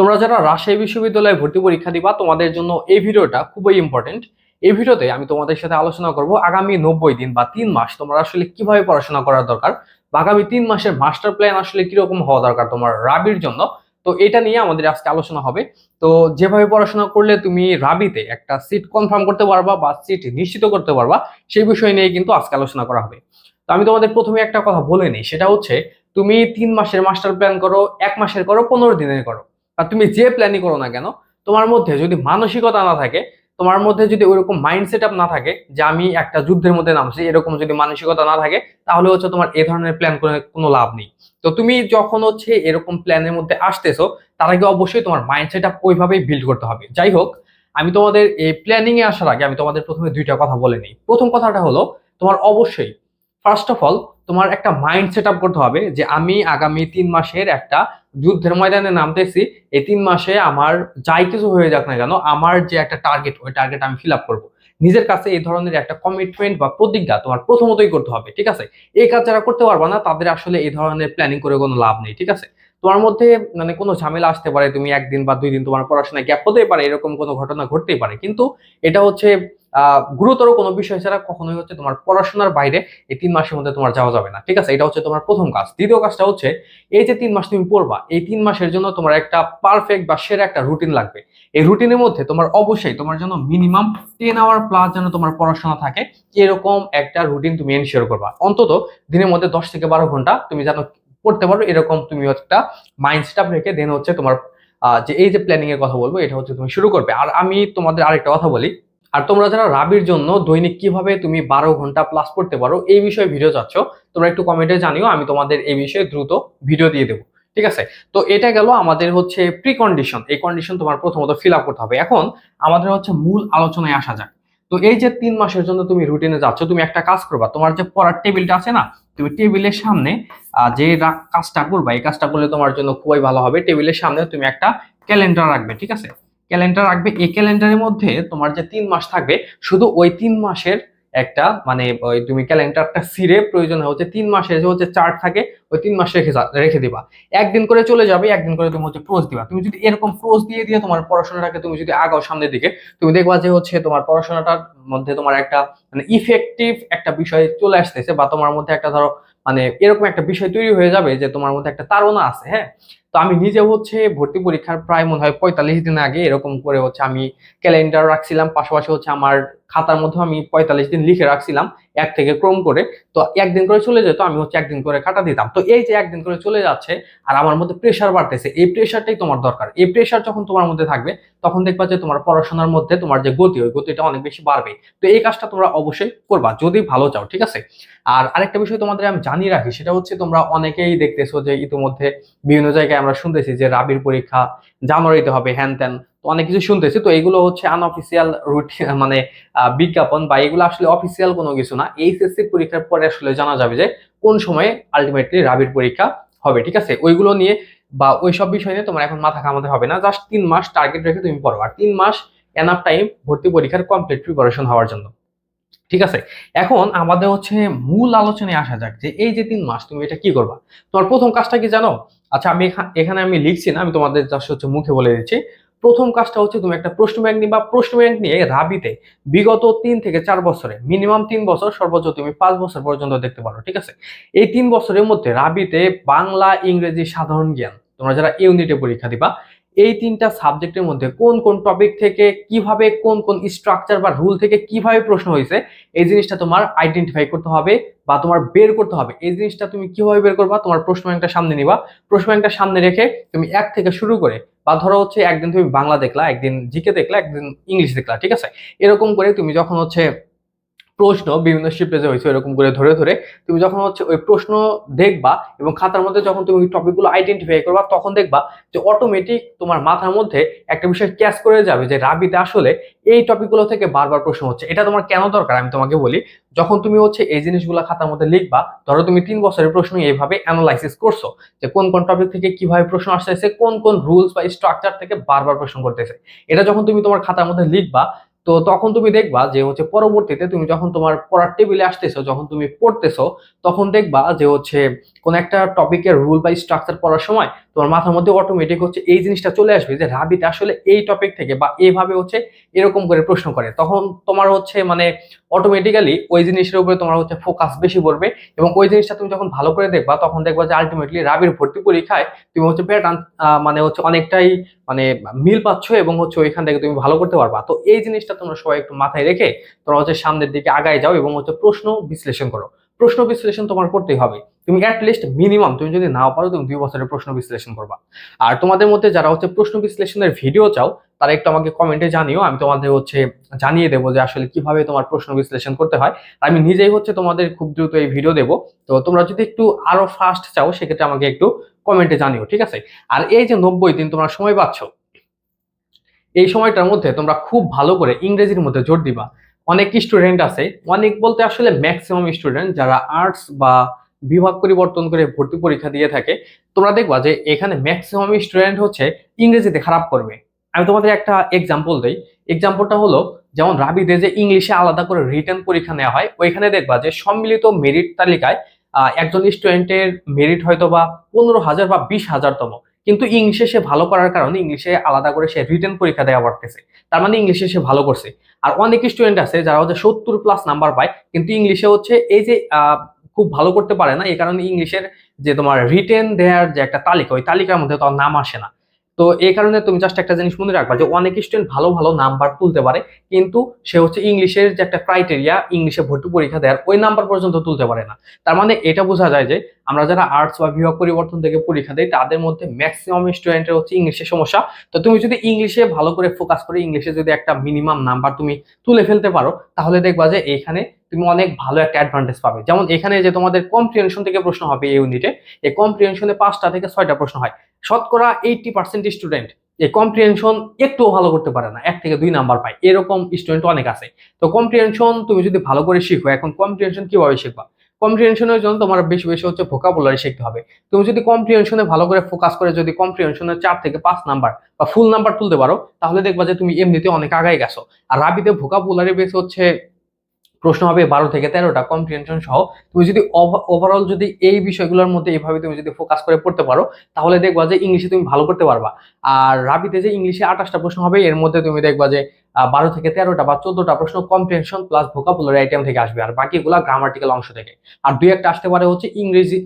তোমরা যারা রাজশাহী বিশ্ববিদ্যালয়ে ভর্তি পরীক্ষা দিবা, তোমাদের জন্য এই ভিডিওটা খুবই ইম্পর্টেন্ট এই ভিডিওতে আমি তোমাদের সাথে আলোচনা করব আগামী নব্বই দিন বা তিন মাস তোমরা আসলে কীভাবে পড়াশোনা করার দরকার বা আগামী তিন মাসের মাস্টার প্ল্যান আসলে কীরকম হওয়া দরকার তোমার রাবির জন্য। তো এটা নিয়ে আমাদের আজকে আলোচনা হবে। তো যেভাবে পড়াশোনা করলে তুমি রাবিতে একটা সিট কনফার্ম করতে পারবা বা সিট নিশ্চিত করতে পারবা, সেই বিষয় নিয়ে কিন্তু আজকে আলোচনা করা হবে। তো আমি তোমাদের প্রথমে একটা কথা বলে নিই, সেটা হচ্ছে তুমি তিন মাসের মাস্টার প্ল্যান করো, এক মাসের করো, পনেরো দিনের করো। আর তুমি যে প্ল্যানই করো না কেন, তোমার মধ্যে যদি মানসিকতা না থাকে, তোমার মধ্যে যদি ওইরকম মাইন্ড সেট আপ না থাকে যে আমি একটা যুদ্ধের মধ্যে নামছি, এরকম যদি মানসিকতা না থাকে, তাহলে হচ্ছে তোমার এ ধরনের প্ল্যান করে কোনো লাভ নেই। তো তুমি যখন হচ্ছে এরকম প্ল্যানের মধ্যে আসতেছো, তার আগে অবশ্যই তোমার মাইন্ড সেট আপ ওইভাবেই বিল্ড করতে হবে। যাই হোক, আমি তোমাদের এই প্ল্যানিং এ আসার আগে আমি তোমাদের প্রথমে দুইটা কথা বলে নিই। প্রথম কথাটা হলো, তোমার অবশ্যই ফার্স্ট অফ অল তোমার একটা মাইন্ড সেট আপ করতে হবে যে আমি আগামী তিন মাসের একটা যুদ্ধের ময়দানে নামতেছি। এই তিন মাসে আমার যাই কিছু হয়ে যাক না কেন, আমার যে একটা টার্গেট ওই টার্গেট আমি ফিল আপ করব। নিজের কাছে এই ধরনের একটা কমিটমেন্ট বা প্রতিজ্ঞা তোমার প্রথমতই করতে হবে, ঠিক আছে? এই কাজ যারা করতে পারবে না, তাদের আসলে এই ধরনের প্ল্যানিং করে কোনো লাভ নেই, ঠিক আছে? তোমার মধ্যে মানে কোনো ঝামেলা আসতে পারে, তুমি একদিন বা দুই দিন তোমার পড়াশোনায় গ্যাপ হতেই পারে, এরকম কোনো ঘটনা ঘটতেই পারে। কিন্তু এটা হচ্ছে গুরুতর কোনো বিষয় ছাড়া কখনোই হচ্ছে তোমার পড়াশোনার বাইরে এই তিন মাসের মধ্যে তোমার যাওয়া যাবে না। ঠিক আছে? এটা হচ্ছে তোমার প্রথম কাজ। দ্বিতীয় কাজটা হচ্ছে, এই যে তিন মাস তুমি পড়বা, এই তিন মাসের জন্য তোমার একটা পারফেক্ট বা সেরা একটা রুটিন লাগবে। এই রুটিনের মধ্যে তোমার অবশ্যই তোমার জন্য মিনিমাম টেন আওয়ার প্লাস যেন তোমার পড়াশোনা থাকে, এরকম একটা রুটিন তুমি এনশিওর করবা। অন্তত দিনের মধ্যে দশ থেকে বারো ঘণ্টা তুমি যেন পড়তে পারো, এরকম তুমি একটা মাইন্ড সেট রেখে দেন হচ্ছে তোমার যে এই যে প্ল্যানিং এর কথা বলব, এটা হচ্ছে তুমি শুরু করবে। আর আমি তোমাদের আরেকটা কথা বলি, আর তোমরা যারা রাবির জন্য দৈনিক কীভাবে তুমি বারো ঘণ্টা প্লাস করতে পারো, এই বিষয়ে ভিডিও চাচ্ছ, তোমরা একটু কমেন্টে জানিও, আমি তোমাদের এই বিষয়ে দ্রুত ভিডিও দিয়ে দেবো, ঠিক আছে? তো এটা গেল আমাদের হচ্ছে প্রি কন্ডিশন এই কন্ডিশন তোমার প্রথমত ফিল আপ করতে হবে। এখন আমাদের হচ্ছে মূল আলোচনায় আসা যাক। তো এই যে তিন মাসের জন্য তুমি রুটিনে যাচ্ছ, তুমি একটা কাজ করবা, তোমার যে পড়ার টেবিলটা আছে না, তুমি টেবিলের সামনে যে কাজটা করবা, এই কাজটা করলে তোমার জন্য খুবই ভালো হবে। টেবিলের সামনে তুমি একটা ক্যালেন্ডার রাখবে, ঠিক আছে? ক্যালেন্ডার রাখবে, এই ক্যালেন্ডারের মধ্যে তোমার যে তিন মাস থাকবে, শুধু ওই তিন মাসের একটা মানে তুমি ক্যালেন্ডারটা ফিরে প্রয়োজন হচ্ছে তিন মাসের যে হচ্ছে চার্ট থাকে, ওই তিন মাস রেখে রেখে দিবা। একদিন করে চলে যাবে, একদিন করে তুমি হচ্ছে ক্রোজ দিবা। তুমি যদি এরকম ক্রোজ দিয়ে দিয়ে তোমার পড়াশোনাটাকে তুমি যদি আগাও সামনের দিকে, তুমি দেখবা যে হচ্ছে তোমার পড়াশোনাটার মধ্যে তোমার একটা মানে ইফেক্টিভ একটা বিষয় চলে আসতেছে, বা তোমার মধ্যে একটা ধরো মানে এরকম একটা বিষয় তৈরি হয়ে যাবে যে তোমার মধ্যে একটা তাড়না আছে হ্যাঁ? তো আমি নিজে হচ্ছে ভর্তি পরীক্ষার প্রায় মনে হয় পঁয়তাল্লিশ দিন আগে এরকম করে হচ্ছে আমি ক্যালেন্ডার রাখছিলাম, পাশাপাশি হচ্ছে আমার খাতার মধ্যে আমি পঁয়তাল্লিশ দিন লিখে রাখছিলাম। এক থেকে ক্রম করে, তো একদিন করে চলে যেত, আমি হচ্ছে একদিন করে কাটা দিতাম। তো এই যে একদিন করে চলে যাচ্ছে, আর আমার মধ্যে প্রেশার বাড়তেছে, এই প্রেশারটাই তোমার দরকার। এই প্রেশার যখন তোমার মধ্যে থাকবে, তখন দেখবা যে তোমার পড়াশোনার মধ্যে তোমার যে গতি, ওই গতিটা অনেক বেশি বাড়বে তো এই কাজটা তোমরা অবশ্যই করবা, যদি ভালো চাও, ঠিক আছে? আর আরেকটা বিষয় তোমাদের আমি জানিয়ে রাখি, সেটা হচ্ছে তোমরা অনেকেই দেখতেছো যে ইতিমধ্যে বিভিন্ন জায়গায় আমরা শুনতেছি যে রাবির পরীক্ষা জানুয়ারিতে হবে, হ্যান ত্যান। তো অনেক কিছু শুনতেছি। তো এগুলো হচ্ছে আনঅফিসিয়াল রুট মানে বিজ্ঞাপন বা এগুলো আসলে অফিসিয়াল কোনো কিছু না। এইচএসসি পরীক্ষার পরে আসলে জানা যাবে যে কোন সময়ে আলটিমেটলি রাবির পরীক্ষা হবে, ঠিক আছে? ওইগুলো নিয়ে বা ওই সব বিষয় নিয়ে তোমার এখন মাথা ঘামাতে হবে না। জাস্ট তিন মাস টার্গেট রেখে তুমি পড়ো। আর তিন মাস এনাফ টাইম ভর্তি পরীক্ষার কমপ্লিট প্রিপারেশন হওয়ার জন্য। ঠিক আছে? এখন আমাদের হচ্ছে মূল আলোচনায় আসা যাক যে এই যে তিন মাস, তুমি এটা কি করবা? তোমার প্রথম কাজটা কি জানো? আচ্ছা আমি এখা- এখানে আমি লিখছি না, আমি তোমাদের জাস্ট হচ্ছে মুখে বলে দিচ্ছি। প্রথম কাজটা হচ্ছে তুমি একটা প্রশ্ন ব্যাংক নিবা। প্রশ্ন ব্যাংক নিয়ে রাবিতে বিগত তিন থেকে চার বছরে মিনিমাম তিন বছর, সর্বোচ্চ তুমি পাঁচ বছর পর্যন্ত দেখতে পারো, ঠিক আছে? এই তিন বছরের মধ্যে রাবিতে বাংলা, ইংরেজি সাধারণ জ্ঞান, তোমরা যারা ইউনিটে পরীক্ষা দিবা, এই তিনটা সাবজেক্টের মধ্যে কোন কোন টপিক থেকে, কীভাবে, কোন কোন স্ট্রাকচার বা রুল থেকে কীভাবে প্রশ্ন হয়েছে, এই জিনিসটা তোমার আইডেন্টিফাই করতে হবে বা তোমার বের করতে হবে। এই জিনিসটা তুমি কীভাবে বের করবা? তোমার প্রশ্ন ব্যাংকটা সামনে নিবা। প্রশ্ন ব্যাংকটা সামনে রেখে তুমি এক থেকে শুরু করে বা ধরো হচ্ছে একদিন তুমি বাংলা দেখলা, একদিন জিকে দেখলা, একদিন ইংলিশ দেখলা, ঠিক আছে? এরকম করে তুমি যখন হচ্ছে প্রশ্ন বিভিন্ন যে হয়েছে এরকম করে ধরে ধরে তুমি যখন হচ্ছে ওই প্রশ্ন দেখবা এবং খাতার মধ্যে যখন তুমি টপিকগুলো আইডেন্টিফাই করবা, তখন দেখবা যে অটোমেটিক তোমার মাথার মধ্যে একটা বিষয় ক্যাচ করে যাবে যে রাবিতে আসলে এই টপিকগুলো থেকে বারবার প্রশ্ন হচ্ছে। এটা তোমার কেন দরকার? আমি তোমাকে বলি, যখন তুমি হচ্ছে এই জিনিসগুলো খাতার মধ্যে লিখবা, ধরো তুমি তিন বছরের প্রশ্ন এইভাবে অ্যানালাইসিস করছ যে কোন কোন টপিক থেকে কীভাবে প্রশ্ন আসতেছে, কোন কোন রুলস বা স্ট্রাকচার থেকে বারবার প্রশ্ন করতেছে। এটা যখন তুমি তোমার খাতার মধ্যে লিখবা তো তখন তুমি দেখবা যে হচ্ছে পরবর্তীতে তুমি যখন তোমার পড়ার টেবিলে আসতেছো, যখন তুমি পড়তেছো, তখন দেখবা যে হচ্ছে কোন একটা টপিকের রুল বা স্ট্রাকচার পড়ার সময় তোমার মাথার মধ্যে অটোমেটিক হচ্ছে এই জিনিসটা চলে আসবে যে রাবিতে আসলে এই টপিক থেকে বা এইভাবে হচ্ছে এরকম করে প্রশ্ন করে। তখন তোমার হচ্ছে মানে অটোমেটিক্যালি ওই জিনিসের উপরে তোমার হচ্ছে ফোকাস বেশি পড়বে এবং ওই জিনিসটা তুমি যখন ভালো করে দেখবা, তখন দেখবা যে আলটিমেটলি রাবির ভর্তি পরীক্ষায় তুমি হচ্ছে প্যাটার্ন মানে হচ্ছে অনেকটাই মানে মিল পাচ্ছ এবং হচ্ছে ওইখান থেকে তুমি ভালো করতে পারবা। তো এই জিনিসটা তোমরা সবাই একটু মাথায় রেখে তোমরা হচ্ছে সামনের দিকে আগায় যাও এবং হচ্ছে প্রশ্ন বিশ্লেষণ করো। প্রশ্ন বিশ্লেষণ তোমার করতেই হবে। তুমি অ্যাটলিস্ট মিনিমাম তুমি যদি নাও পারো, তুমি দুই বছরের প্রশ্ন বিশ্লেষণ করবা। আর তোমাদের মধ্যে যারা হচ্ছে প্রশ্ন বিশ্লেষণের ভিডিও চাও, তারা একটু আমাকে কমেন্টে জানিও, আমি তোমাদের হচ্ছে জানিয়ে দেবো যে আসলে কীভাবে তোমার প্রশ্ন বিশ্লেষণ করতে হয়। আমি নিজেই হচ্ছে তোমাদের খুব দ্রুত এই ভিডিও দেবো। তো তোমরা যদি একটু আরও ফাস্ট চাও, সেক্ষেত্রে আমাকে একটু কমেন্টে জানিও, ঠিক আছে? আর এই যে নব্বই দিন তোমরা সময় পাচ্ছ, এই সময়টার মধ্যে তোমরা খুব ভালো করে ইংরেজির মধ্যে জোর দিবা। অনেক স্টুডেন্ট আছে। অনেক বলতে আসলে ম্যাক্সিমাম স্টুডেন্ট যারা আর্টস বা বিভাগ পরিবর্তন করে ভর্তি পরীক্ষা দিয়ে থাকে, তোমরা দেখবা যে এখানে ম্যাক্সিমাম স্টুডেন্ট হচ্ছে ইংরেজিতে খারাপ করবে। আমি তোমাদের একটা এক্সাম্পল দিই। এক্সাম্পলটা হলো, যেমন রাবিতে যে ইংলিশে আলাদা করে রিটার্ন পরীক্ষা নেওয়া হয়, ওইখানে দেখবা যে সম্মিলিত মেরিট তালিকায় একজন স্টুডেন্টের মেরিট হয়তো বা পনেরো হাজার বা বিশ হাজারতম। কিন্তু ইংলিশে সে ভালো করার কারণে ইংলিশে আলাদা করে সে রিটার্ন পরীক্ষা দেওয়া পড়তেছে তার মানে ইংলিশে সে ভালো করছে। আর অনেক স্টুডেন্ট আছে যারা হচ্ছে সত্তর প্লাস নাম্বার পায়, কিন্তু ইংলিশে হচ্ছে এই যে খুব ভালো করতে পারে না, এই কারণে ইংলিশের যে তোমার রিটেন দেয়ার যে একটা তালিকা, ওই তালিকার মধ্যে তার নাম আসে না। তো এই কারণে তুমি জাস্ট একটা জিনিস মনে রাখবা যে অনেক স্টুডেন্ট ভালো ভালো নাম্বার তুলতে পারে, কিন্তু সে হচ্ছে ইংলিশের যে একটা ক্রাইটেরিয়া ইংলিশে ভর্তি পরীক্ষা দেওয়ার ওই নাম্বার পর্যন্ত তুলতে পারে না। তার মানে এটা বোঝা যায় যে আমরা যারা আর্টস বা বিভাগ পরিবর্তন থেকে পরীক্ষা দেই, তাদের মধ্যে ম্যাক্সিমাম স্টুডেন্টের হচ্ছে ইংলিশের সমস্যা। তো তুমি যদি ইংলিশে ভালো করে ফোকাস করে, ইংলিশে যদি একটা মিনিমাম নাম্বার তুমি তুলে ফেলতে পারো, তাহলে দেখবা যে এখানে তুমি অনেক ভালো একটা অ্যাডভান্টেজ পাবে। যেমন এখানে যে তোমাদের কম্প্রিহেনশন থেকে প্রশ্ন হবে এই ইউনিটে এই কম্প্রিহেনশনে পাঁচটা থেকে ছয়টা প্রশ্ন হয়। শতকরা এইটটি পার্সেন্ট স্টুডেন্ট এই কম্প্রিহেনশন একটুও ভালো করতে পারে না, এক থেকে দুই নাম্বার পায়। এরকম স্টুডেন্ট অনেক আছে। তো কম্প্রিহেনশন তুমি যদি ভালো করে শিখো, এখন কম্প্রিহেনশন কীভাবে শিখবা? কম্প্রিহেনশনের জন্য তোমার বেশি বেশি হচ্ছে ভোকাবুলারি শিখতে হবে। তুমি যদি কম্প্রিহেনশনে ভালো করে ফোকাস করে যদি কম্প্রিহেনশনের চার থেকে পাঁচ নাম্বার বা ফুল নাম্বার তুলতে পারো, তাহলে দেখবা যে তুমি এমনিতে অনেক আগাই গেছো। আর রাবিতে ভোকাবুলারি বেস হচ্ছে প্রশ্ন হবে বারো থেকে তেরোটা কম্প্রিহেনশন সহ। তুমি যদি ওভারঅল যদি এই বিষয়গুলোর মধ্যে এইভাবে তুমি যদি ফোকাস করে পড়তে পারো, তাহলে দেখবা যে ইংলিশে তুমি ভালো করতে পারবা। আর রাবিতে যে ইংলিশে আঠাশটা প্রশ্ন হবে, এর মধ্যে তুমি দেখবা যে বারো থেকে তেরোটা বা চোদ্দটা প্রশ্ন কম্প্রিহেনশন প্লাস ভোকাবুলারি আইটেম থেকে আসবে। আর বাকিগুলো গ্রামাটিক্যাল অংশ থেকে। আর দুই একটা আসতে পারে হচ্ছে ইংরেজি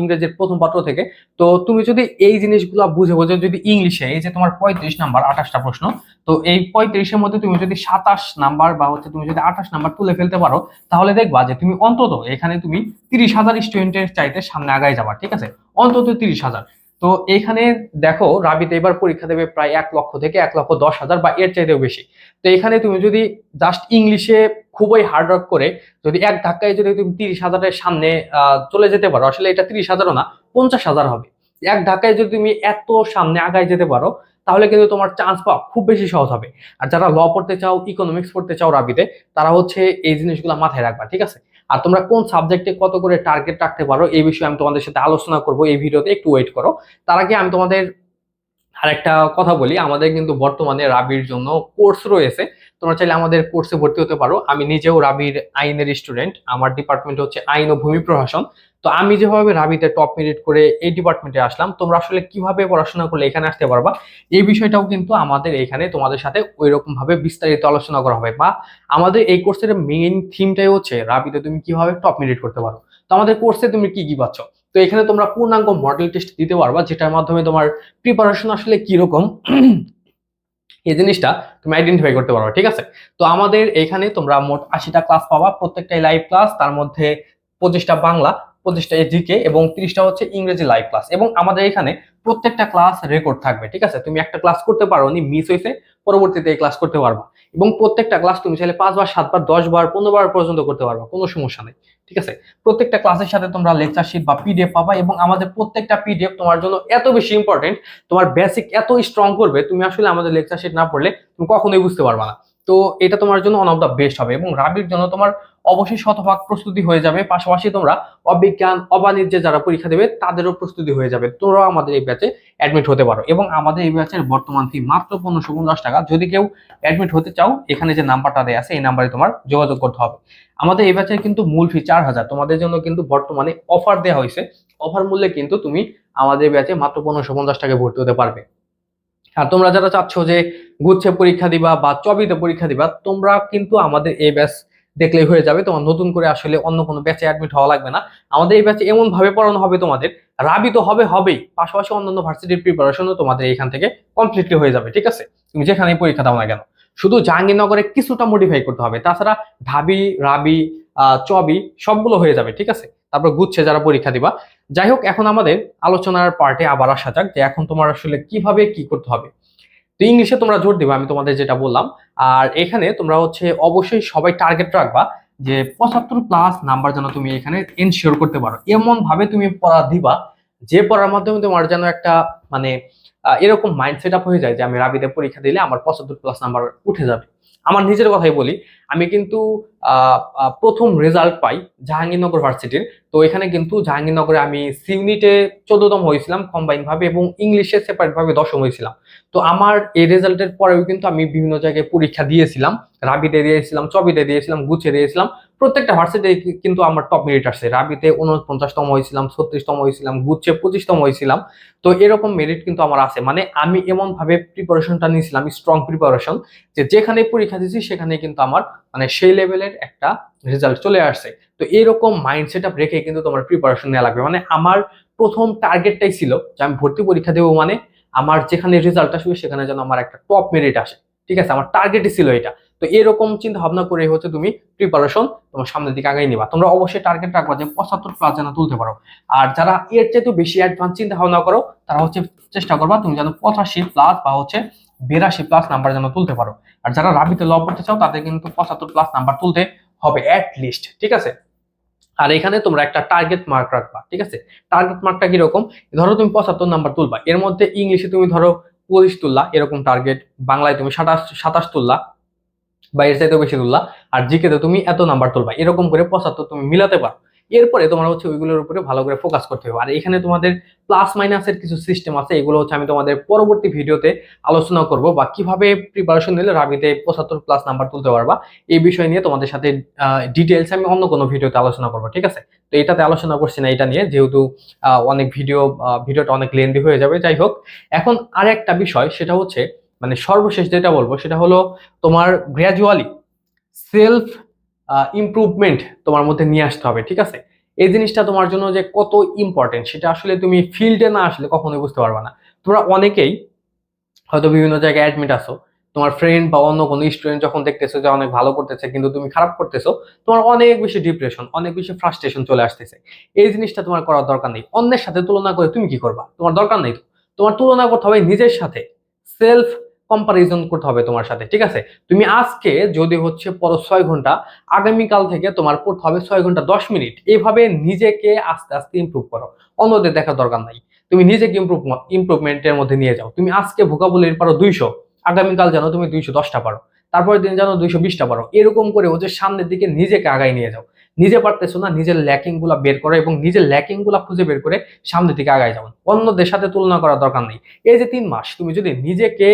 ইংরেজির প্রথম পত্র থেকে। তো তুমি যদি এই জিনিসগুলো বুঝে বুঝে যদি ইংলিশে, এই যে তোমার পঁয়ত্রিশ নাম্বার আঠাশটা প্রশ্ন, তো এই পঁয়ত্রিশের মধ্যে তুমি যদি সাতাশ নাম্বার বা হচ্ছে তুমি যদি আঠাশ নাম্বার তুলে ফেলতে পারো, তাহলে দেখবা যে তুমি অন্তত এখানে তুমি তিরিশ হাজার স্টুডেন্টের চাইতে সামনে আগায় যাবা, ঠিক আছে? অন্তত তিরিশ হাজার। তো এখানে দেখো রাবিতে এবার পরীক্ষা দেবে প্রায় এক লক্ষ থেকে এক লক্ষ দশ হাজার বা এর চাইতেও বেশি। তো এখানে তুমি যদি জাস্ট ইংলিশে খুবই হার্ড ওয়ার্ক করে যদি এক ধাক্কায় যদি তুমি তিরিশ হাজারের সামনে চলে যেতে পারো, আসলে এটা তিরিশ হাজারও না, পঞ্চাশ হাজার হবে। এক ধাক্কায় যদি তুমি এত সামনে আগায় যেতে পারো, তাহলে কিন্তু তোমার চান্স পাওয়া খুব বেশি সহজ হবে। আর যারা ল পড়তে চাও ইকোনমিক্স পড়তে চাও রাবিতে, তারা হচ্ছে এই জিনিসগুলো মাথায় রাখবা, ঠিক আছে? আর তোমরা কোন সাবজেক্টে কত করে টার্গেট রাখতে পারো, এই বিষয়ে আমি তোমাদের সাথে আলোচনা করব, এই ভিডিওতে একটু ওয়েট করো। তার আগে আমি তোমাদের আরেকটা কথা বলি, আমাদের কিন্তু বর্তমানে রাবির জন্য কোর্স রয়েছে। তোমরা চাইলে আমাদের কোর্সে ভর্তি হতে পারো। আমি নিজেও রাবির আইনের স্টুডেন্ট আমার ডিপার্টমেন্ট হচ্ছে আইন ও ভূমি প্রশাসন। তো আমি যেভাবে রাবিতে টপ মেরিট করে এই ডিপার্টমেন্টে আসলাম, তোমরা আসলে কীভাবে পড়াশোনা করলে এখানে আসতে পারবা, এই বিষয়টাও কিন্তু আমাদের এখানে তোমাদের সাথে ওই ভাবে বিস্তারিত আলোচনা করা হবে। বা আমাদের এই কোর্সের মেইন থিমটাই হচ্ছে রাবিতে তুমি কীভাবে টপ মেরিট করতে পারো। তো আমাদের কোর্সে তুমি কি কি পাচ্ছ? তো এখানে তোমরা পূর্ণাঙ্গ মডেল টেস্ট দিতে পারবা, যেটার মাধ্যমে তোমার প্রিপারেশন আসলে কীরকম, এই জিনিসটা তুমি আইডেন্টিফাই করতে পারবে, ঠিক আছে? তো আমাদের এখানে তোমরা মোট আশিটা ক্লাস পাবা, প্রত্যেকটাই লাইভ ক্লাস তার মধ্যে পঁচিশটা বাংলা পঁচিশটা জিকে এবং তিরিশটা হচ্ছে ইংরেজি লাইভ ক্লাস এবং আমাদের এখানে প্রত্যেকটা ক্লাস রেকর্ড থাকবে, ঠিক আছে? তুমি একটা ক্লাস করতে পারো, নি মিস হয়েছে, পরবর্তীতে এই ক্লাস করতে পারবা। এবং প্রত্যেকটা ক্লাস তুমি চাইলে পাঁচবার সাতবার দশ বার, পনেরো বার পর্যন্ত করতে পারবা, কোনো সমস্যা নেই, ঠিক আছে? প্রত্যেকটা ক্লাসের সাথে তোমরা লেকচার শিট বা পিডিএফ পাবা এবং আমাদের প্রত্যেকটা পিডিএফ তোমার জন্য এত বেশি ইম্পর্টেন্ট তোমার বেসিক এত স্ট্রং করবে, তুমি আসলে আমাদের লেকচার শিট না পড়লে তুমি কখনোই বুঝতে পারবা না। তো এটা তোমার জন্য ওয়ান অফ দ্য বেস্ট হবে এবং রাবির জন্য তোমার অবশ্যই শতভাগ প্রস্তুতি হয়ে যাবে। পাশাপাশি তোমরা অবিজ্ঞান, অবাণিজ্যে যারা পরীক্ষা দেবে, তাদেরও প্রস্তুতি হয়ে যাবে। তোমরাও আমাদের এই ব্যাচে অ্যাডমিট হতে পারো এবং আমাদের এই ব্যাচের বর্তমান ফি মাত্র পনেরোশো পঞ্চাশ টাকা। যদি কেউ অ্যাডমিট হতে চাও, এখানে যে নাম্বারটা দেওয়া আছে, এই নাম্বারে তোমার যোগাযোগ করতে হবে। আমাদের এই ব্যাচের কিন্তু মূল ফি চার হাজার। তোমাদের জন্য কিন্তু বর্তমানে অফার দেওয়া হয়েছে। অফার মূল্যে কিন্তু তুমি আমাদের ব্যাচে মাত্র পনেরোশো পঞ্চাশ টাকায় ভর্তি হতে পারবে। আর তোমরা যারা চাচ্ছ যে গুচ্ছে পরীক্ষা দিবা বা চবিতে পরীক্ষা দিবা, তোমরা কিন্তু আমাদের এই ব্যাচ দেখলেই হয়ে যাবে। তোমার নতুন করে আসলে অন্য কোনো ব্যাচে অ্যাডমিট হওয়া লাগবে না। আমাদের এই ব্যাচে এমন ভাবে পড়ানো হবে তোমাদের, রাবি তো হবে, হবেই। পাশাপাশি অন্যান্য ভার্সিটির প্রিপারেশনও তোমাদের এখান থেকে কমপ্লিটলি হয়ে যাবে, ঠিক আছে? তুমি যেখানেই পরীক্ষা দাও না কেন। শুধু জাহাঙ্গীরনগরে কিছুটা মডিফাই করতে হবে। তাছাড়া ঢাবি, রাবি চবি সবগুলো হয়ে যাবে, ঠিক আছে? তারপর গুচ্ছে যারা পরীক্ষা দিবা যাই হোক এখন আমাদের আলোচনার পার্টে আবার আসা যাক যে এখন তোমার আসলে কীভাবে কি করতে হবে। তো ইংলিশে তোমরা জোর দিবা, আমি তোমাদের যেটা বললাম। আর এখানে তোমরা হচ্ছে অবশ্যই সবাই টার্গেট রাখবা যে পঁচাত্তর প্লাস নাম্বার যেন তুমি এখানে এনশিওর করতে পারো। এমন ভাবে তুমি পড়া দিবা, যে পড়ার মাধ্যমে তোমার যেন একটা মানে এরকম মাইন্ড সেট আপ হয়ে যায় যে আমি রাবিতে পরীক্ষা দিলে আমার পঁচাত্তর প্লাস নাম্বার উঠে যাবে। আমার নিজের কথাই বলি, আমি কিন্তু প্রথম রেজাল্ট পাই জাহাঙ্গীরনগর ভার্সিটির তো এখানে কিন্তু জাহাঙ্গীরনগরে আমি সিউনিটে চোদ্দতম হয়েছিলাম কম্বাইনভাবে এবং ইংলিশে সেপারেটভাবে দশম হয়েছিলাম। তো আমার এই রেজাল্টের পরেও কিন্তু আমি বিভিন্ন জায়গায় পরীক্ষা দিয়েছিলাম, রাবিতে দিয়েছিলাম, চবিতে দিয়েছিলাম, গুছে দিয়েছিলাম। প্রত্যেকটা ভার্সিটি কিন্তু আমার টপ মেরিট আসছে রাবিতে উনপঞ্চাশতম হয়েছিলাম, ছত্রিশতম হয়েছিলাম, গুচ্ছে পঁচিশতম হয়েছিলাম। তো এরকম মেরিট কিন্তু আমার আছে। মানে আমি এমন ভাবে প্রিপারেশনটা নিয়েছিলাম স্ট্রং প্রিপারেশন যে যেখানে পরীক্ষা দিয়েছি, সেখানে কিন্তু আমার মানে সেই লেভেলের একটা রেজাল্ট চলে আসছে। তো এরকম মাইন্ড সেট আপ রেখে কিন্তু তোমার প্রিপারেশন নেওয়া লাগবে। মানে আমার প্রথম টার্গেটটাই ছিল যে আমি ভর্তি পরীক্ষা দেবো মানে আমার যেখানে রেজাল্ট আসবে, সেখানে যেন আমার একটা টপ মেরিট আসে। ঠিক আছে? আমার টার্গেটই ছিল এটা। তো এরকম চিন্তা ভাবনা করে হচ্ছে তুমি প্রিপারেশন তোমার সামনের দিকে আগাই নিবা। তোমরা অবশ্যই টার্গেট রাখবা যে পঁচাত্তর প্লাস যেন তুলতে পারো। আর যারা এর চাইতে বেশি অ্যাডভান্স চিন্তা ভাবনা করো, তারা হচ্ছে চেষ্টা করবা তুমি যেন পঁচাশি প্লাস বা হচ্ছে বিরাশি প্লাস নাম্বার যেন তুলতে পারো। আর যারা রাবিতে ল করতে চাও, তাদের কিন্তু পঁচাত্তর প্লাস নাম্বার তুলতে হবে অ্যাট লিস্ট ঠিক আছে? আর এখানে তোমরা একটা টার্গেট মার্ক রাখবা, ঠিক আছে? টার্গেট মার্কটা কীরকম? ধরো তুমি পঁচাত্তর নাম্বার তুলবা। এর মধ্যে ইংলিশে তুমি ধরো পঁচিশ তুললা, এরকম টার্গেট বাংলায় তুমি সাতাশ সাতাশ তুললা। বা এর চাইতেও বেশি তুললা, আর জিকেতে তুমি এত নাম্বার তুলবা, এরকম করে পঁচাত্তর তুমি মিলাতে পারো। এরপরে তোমার হচ্ছে ওইগুলোর উপরে ভালো করে ফোকাস করতে হবে। আর এখানে তোমাদের প্লাস মাইনাসের কিছু সিস্টেম আছে, এগুলো হচ্ছে আমি তোমাদের পরবর্তী ভিডিওতে আলোচনা করব বা কীভাবে প্রিপারেশন নিলে রাবিতে পঁচাত্তর প্লাস নাম্বার তুলতে পারবা, এই বিষয় নিয়ে তোমাদের সাথে ডিটেলস আমি অন্য কোনো ভিডিওতে আলোচনা করব, ঠিক আছে? তো এটাতে আলোচনা করছি না, এটা নিয়ে যেহেতু অনেক ভিডিও ভিডিওটা অনেক লেন্দি হয়ে যাবে, যাই হোক। এখন আরেকটা বিষয়, সেটা হচ্ছে মানে সর্বশেষ যেটা বলব সেটা হলো তোমার গ্র্যাজুয়ালি সেলফ ইমপ্রুভমেন্ট তোমার মধ্যে নিয়ে আসতে হবে, ঠিক আছে? এই জিনিসটা তোমার জন্য যে কত ইম্পর্টেন্ট সেটা আসলে তুমি ফিল্ডে না আসলে কখনোই বুঝতে পারবে না। তোমরা অনেকেই হয়তো বিভিন্ন জায়গায় অ্যাডমিট আসো তোমার ফ্রেন্ড বা অন্য কোনো স্টুডেন্ট যখন দেখতেছো যে অনেক ভালো করতেছে কিন্তু তুমি খারাপ করতেছো, তোমার অনেক বেশি ডিপ্রেশন অনেক বেশি ফ্রাস্ট্রেশন চলে আসতেছে। এই জিনিসটা তোমার করার দরকার নেই। অন্যের সাথে তুলনা করে তুমি কি করবা? তোমার দরকার নেই তোমার তুলনা করতে হবে নিজের সাথে। সেলফ কম্পারিজন করতে হবে তোমার সাথে, ঠিক আছে? তুমি আজকে যদি হচ্ছে পরো ছয় ঘণ্টা, আগামীকাল থেকে তোমার পড়তে হবে ছয় ঘণ্টা দশ মিনিট। এইভাবে নিজেকে আস্তে আস্তে ইমপ্রুভ করো। অন্যদের দেখার দরকার নাই। তুমি নিজেকে ইমপ্রুভ ইমপ্রুভমেন্টের মধ্যে নিয়ে যাও। তুমি আজকে ভোকাবুলারি পারো দুইশো, আগামীকাল যেন তুমি দুইশো দশটা পারো। তারপরের দিন যেন দুইশো বিশটা পারো। এরকম করে হচ্ছে সামনের দিকে নিজেকে আগাই নিয়ে যাও। নিজে পারতেছো না, নিজের ল্যাকিংগুলা বের করো এবং নিজের ল্যাকিংগুলা খুঁজে বের করে সামনের দিকে আগায় যাও। অন্যদের সাথে তুলনা করার দরকার নেই। এই যে তিন মাস, তুমি যদি নিজেকে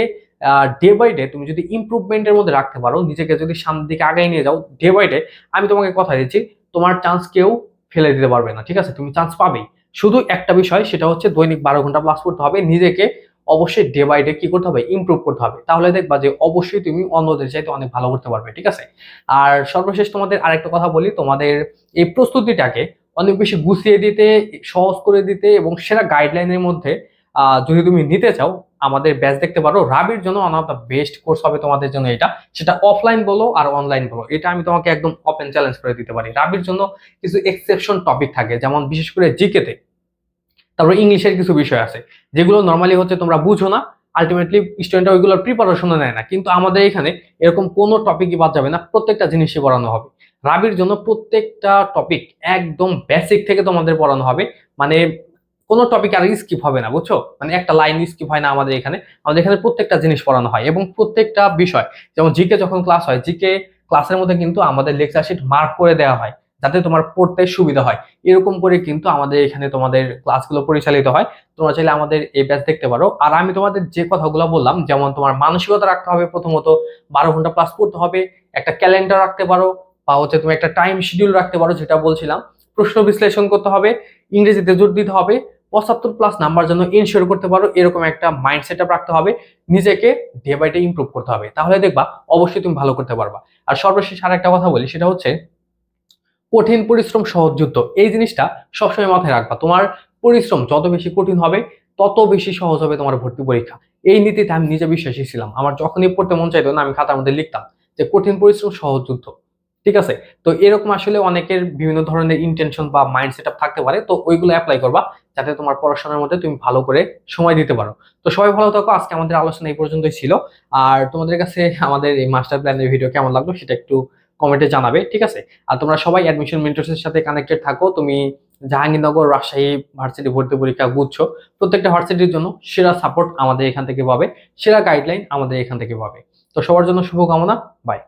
ডে বাই ডে তুমি যদি ইমপ্রুভমেন্টের মধ্যে রাখতে পারো, নিজেকে যদি সামনের দিকে আগাই নিয়ে যাও ডে বাই ডে আমি তোমাকে কথা দিচ্ছি, তোমার চান্স কেউ ফেলে দিতে পারবে না, ঠিক আছে? তুমি চান্স পাবেই। শুধু একটা বিষয়, সেটা হচ্ছে দৈনিক বারো ঘণ্টা প্লাস করতে হবে, নিজেকে অবশ্যই ডে বাই ডে কি করতে হবে? ইমপ্রুভ করতে হবে। তাহলে দেখবা যে অবশ্যই তুমি অন্যদের চাইতে অনেক ভালো করতে পারবে, ঠিক আছে? আর সর্বশেষ তোমাদের আরেকটা কথা বলি, তোমাদের এই প্রস্তুতিটাকে অনেক বেশি গুছিয়ে দিতে, সহজ করে দিতে এবং সেরা গাইডলাইনের মধ্যে যদি তুমি নিতে চাও, আমাদের ব্যাচ দেখতে পারো। রাবির জন্য one of the best course হবে তোমাদের জন্য এটা। সেটা অফলাইন বলো আর অনলাইন বলো। এটা আমি তোমাকে একদম ওপেন চ্যালেঞ্জ করে দিতে পারি। রাবির জন্য কিছু এক্সেপশন টপিক থাকে। যেমন বিশেষ করে জিকেতে তারপর ইংলিশের কিছু বিষয় আছে, যেগুলো নর্মালি হচ্ছে তোমরা বুঝো না আলটিমেটলি স্টুডেন্টরা ওইগুলোর প্রিপারেশনও নেয় না। কিন্তু আমাদের এখানে এরকম কোনো টপিকই বাদ যাবে না, প্রত্যেকটা জিনিসই পড়ানো হবে। রাবির জন্য প্রত্যেকটা টপিক একদম বেসিক থেকে তোমাদের পড়ানো হবে। মানে কোনো টপিক আর স্কিপ হবে না, বুঝছ? মানে একটা লাইন স্কিপ হয় না আমাদের এখানে। আমাদের এখানে প্রত্যেকটা জিনিস পড়ানো হয় এবং প্রত্যেকটা বিষয়, যেমন জিকে যখন ক্লাস হয় জিকে ক্লাসের মধ্যে কিন্তু আমাদের লেকচার শিট মার্ক করে দেওয়া হয়। যাতে তোমার পড়তে সুবিধা হয়। এরকম করে কিন্তু আমাদের এখানে তোমাদের ক্লাসগুলো পরিচালিত হয়। তোমরা চাইলে আমাদের এই ব্যাচ দেখতে পারো। আর আমি তোমাদের যে কথাগুলো বললাম, যেমন তোমার মানসিকতা রাখতে হবে প্রথমত, বারো ঘণ্টা প্লাস পড়তে হবে, একটা ক্যালেন্ডার রাখতে পারো, বা হচ্ছে তুমি একটা টাইম শিডিউল রাখতে পারো, যেটা বলছিলাম। প্রশ্ন বিশ্লেষণ করতে হবে, ইংরেজিতে জোর দিতে হবে, পঁচাত্তর প্লাস নাম্বার জন্য ইনশিওর করতে পারো, এরকম একটা মাইন্ড সেট রাখতে হবে, নিজেকে ডে বাই ডে ইমপ্রুভ করতে হবে। তাহলে দেখবা, অবশ্যই তুমি ভালো করতে পারবা। আর সর্বশেষ আর একটা কথা বলি, সেটা হচ্ছে কঠিন পরিশ্রম সহজ যুদ্ধ এই জিনিসটা সবসময় মাথায় রাখবা। তোমার পরিশ্রম যত বেশি কঠিন হবে, তত বেশি সহজ হবে তোমার ভর্তি পরীক্ষা। এই নীতিতে আমি নিজে বিশ্বাসী ছিলাম। আমার যখনই পড়তে মন চাইতো না, আমি খাতার মধ্যে লিখতাম যে কঠিন পরিশ্রম সহজ যুদ্ধ ঠিক আছে? তো এরকম আসলে অনেকের বিভিন্ন ধরনের ইন্টেনশন বা মাইন্ড সেট থাকতে পারে। তো ওইগুলো অ্যাপ্লাই করবা যাতে তোমার পড়াশোনার মধ্যে তুমি ভালো করে সময় দিতে পারো। তো সবাই ভালো থাকো। আজকে আমাদের আলোচনা এই পর্যন্তই ছিল। আর তোমাদের কাছে আমাদের এই মাস্টার প্ল্যানের ভিডিও কেমন লাগল সেটা একটু কমেন্টে জানাবে, ঠিক আছে? আর তোমরা সবাই অ্যাডমিশন মেন্টরসের সাথে কানেক্টেড থাকো। তুমি জাহাঙ্গীরনগর, রাজশাহী ভার্সিটি ভর্তি পরীক্ষা বুঝছ প্রত্যেকটা ভার্সিটির জন্য সেরা সাপোর্ট আমাদের এখান থেকে পাবে, সেরা গাইডলাইন আমাদের এখান থেকে পাবে। তো সবার জন্য শুভকামনা বাই